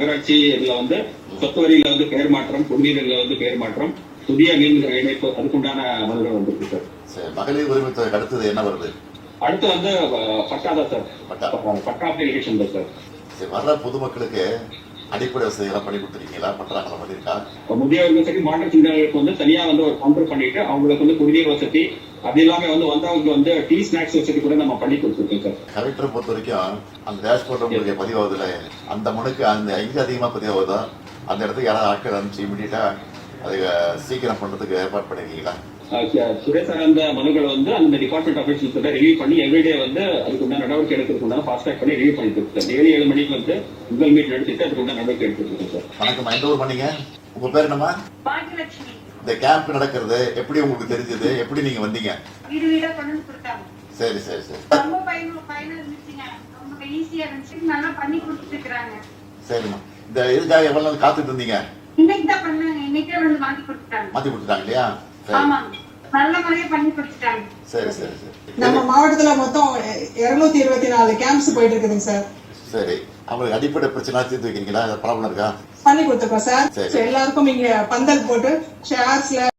நகராட்சி இதுல வந்து சொத்து வரியில வந்து பெயர் மாற்றம் குடிநீர்ல வந்து பெயர் மாற்றம் புதிய மின் இணைப்பு அதுக்குண்டான மனுகள் வந்திருக்கு சார். மகளிர் உரிமை அடுத்தது என்ன வருது? அடுத்து வந்து பட்டா தான் சார். பட்டா. அப்ளிகேஷன் தான் சார். சரி வர்ற பொதுமக்களுக்கு அடிப்படை வசதிகள்லாம் பண்ணி கொடுத்துருக்கீங்களா? பண்றாங்களா பண்ணியிருக்கா? இப்ப முதியவர்கள் சரி மாற்றுத்திறனாளிகளுக்கு வந்து தனியா வந்து ஒரு கவுண்டர் பண்ணிட்டு அவங்களுக்கு வந்து குடிநீர் வசதி அது இல்லாம வந்து வந்தவங்களுக்கு வந்து டீ ஸ்நாக்ஸ் வசதி கூட நம்ம பண்ணி கொடுத்துருக்கோம் சார். கலெக்டரை பொறுத்த வரைக்கும் அந்த டேஷ்போர்ட் உங்களுக்கு பதிவாகுதுல அந்த மனுக்கு அந்த எங்க அதிகமாக பதிவாகுதோ? அந்த இடத்துக்கு யாராவது ஆட்கள் அனுப்பிச்சு இமீடியட்டா அதை சீக்கிரம் பண்றதுக்கு ஏற்பாடு பண்ணிருக்கீங்களா? அஹ், சு- துறை சார்ந்த மனுக்களை வந்து அந்த டிபார்ட்மெண்ட் அபிஷியல்ஸ் கிட்ட ரிவ்யூ பண்ணி எவ்ரிடே வந்து அதுக்கு உண்டான நடவடிக்கை எடுக்கிறதுக்கு ஃபாஸ்ட் ட்ராக் பண்ணி ரிவ்யூ பண்ணிட்டு இருக்கோம் சார். டெய்லி ஏழு மணிக்கு வந்து உங்கள் மீட் நடத்திட்டு அதுக்கு உண்டான நடவடிக்கை எடுத்துட்டு இருக்கோம் சார். வணக்கம். எந்த ஊர் பண்ணீங்க உங்க பேர் என்னம்மா? பாக்கியலட்சுமி. இந்த கேம்ப் நடக்கிறது எப்படி உங்களுக்கு தெரிஞ்சது? எப்படி நீங்க வந்தீங்க? சரி சரி சரி. சரிம்மா. இந்த இதுக்காக எவ்வளவு நாள் காத்துட்டு இருந்தீங்க? இன்னைக்கு தான் பண்ணாங்க. இன்னைக்கே வந்து வாங்கி கொடுத்துட்டாங்க. மாத்தி இல்லையா? கொடுத்துட்டாங்க. சரி சரி சரி. நம்ம மாவட்டத்துல மொத்தம் இருநூத்தி இருபத்தி நாலு கேம்ப்ஸ் போயிட்டு இருக்குதுங்க சார். சரி. அவங்களுக்கு அடிப்படை பிரச்சனை தீர்த்து வைக்கிறீங்களா? ப்ராப்ளம் இருக்கா? பண்ணி கொடுத்துருக்கோம் சார். எல்லாருக்கும் இங்க பந்தல் போட்டு ஷேர்ஸ்ல